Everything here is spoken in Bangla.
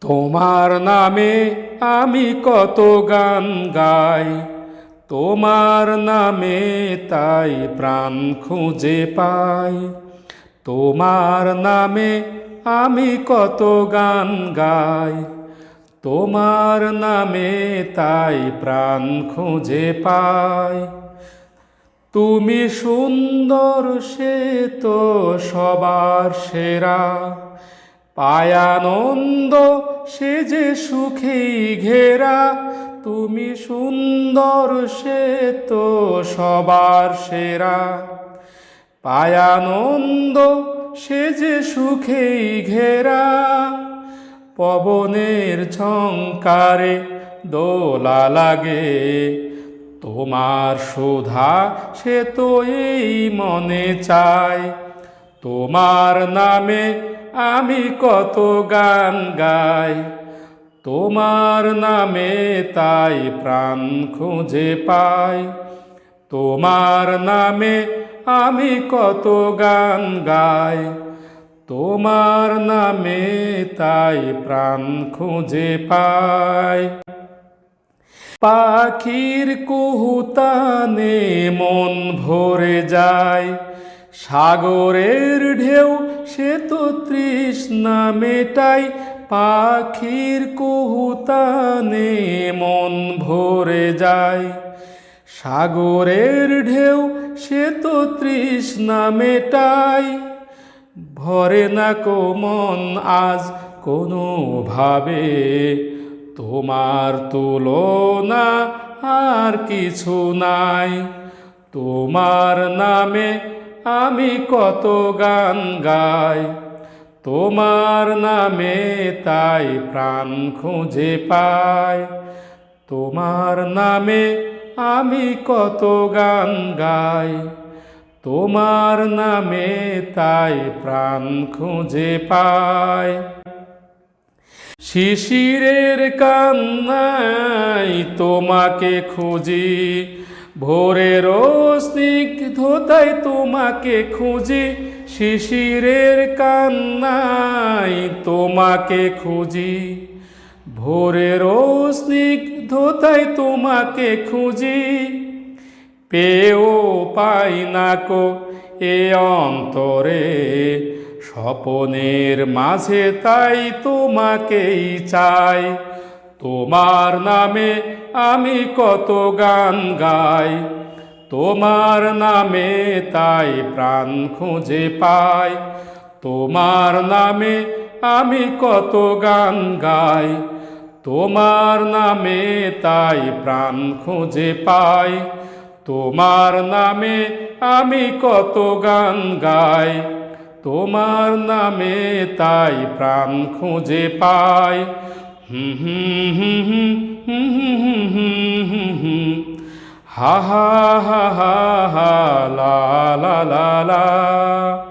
তোমার নামে আমি কত গান গাই। তোমার নামে তাই প্রাণ খুঁজে পাই। তোমার নামে আমি কত গান গাই। তোমার নামে তাই প্রাণ খুঁজে পাই। তুমি সুন্দর সে তো সবার সেরা। পায়ানন্দ, সে যে সুখেই ঘেরা, তুমি সুন্দর, সে তো সবার সেরা। পায়ানন্দ, সে যে সুখেই ঘেরা, পবনের ঝঙ্কারে দোলা লাগে। তোমার সুধা সে তো এই মনে চায়, তোমার নামে আমি কত গান গাই, তোমার নামে তাই প্রাণ খুঁজে পাই। তোমার নামে আমি কত গান গাই, তোমার নামে তাই প্রাণ খুঁজে পাই। পাখির কুহুতানে মন ভরে যায় সাগরের ঢেউ, সে তো তৃষ্ণা মেটাই, পাখির কুহুতানে মন ভরে যায়। সাগরের ঢেউ, সে তো তৃষ্ণা মেটাই, ভরে না কো মন আজ কোনো ভাবে তোমার তুলনা আর কিছু নাই, তোমার নামে আমি কত গান গাই, তোমার নামে তাই প্রাণ খুঁজে পাই। তোমার নামে আমি কত গান গাই, তোমার নামে তাই প্রাণ খুঁজে পাই। শিশিরের কান্নাই তোমাকে খুঁজি, ভোরের স্নিগ্ধতাই তোমাকে খুঁজি? শিশিরের কান্নাই তোমাকে খুঁজি। ভোরের স্নিগ্ধতাই তোমাকে খুঁজি। পেও পাই না কো এ অন্তরে। স্বপনের মাঝে তাই তোমাকেই চাই। তোমার নামে আমি কত গান গাই। তোমার নামে তাই প্রাণ খুঁজে পাই তোমার নামে আমি কত গান গাই তোমার নামে তাই প্রাণ খুঁজে পাই তোমার নামে আমি কত গান গাই তোমার নামে তাই প্রাণ খুঁজে পাই হুম হুম হুম হুম হুম হুম হুম হুম হুম ha ha ha ha ha la la la la.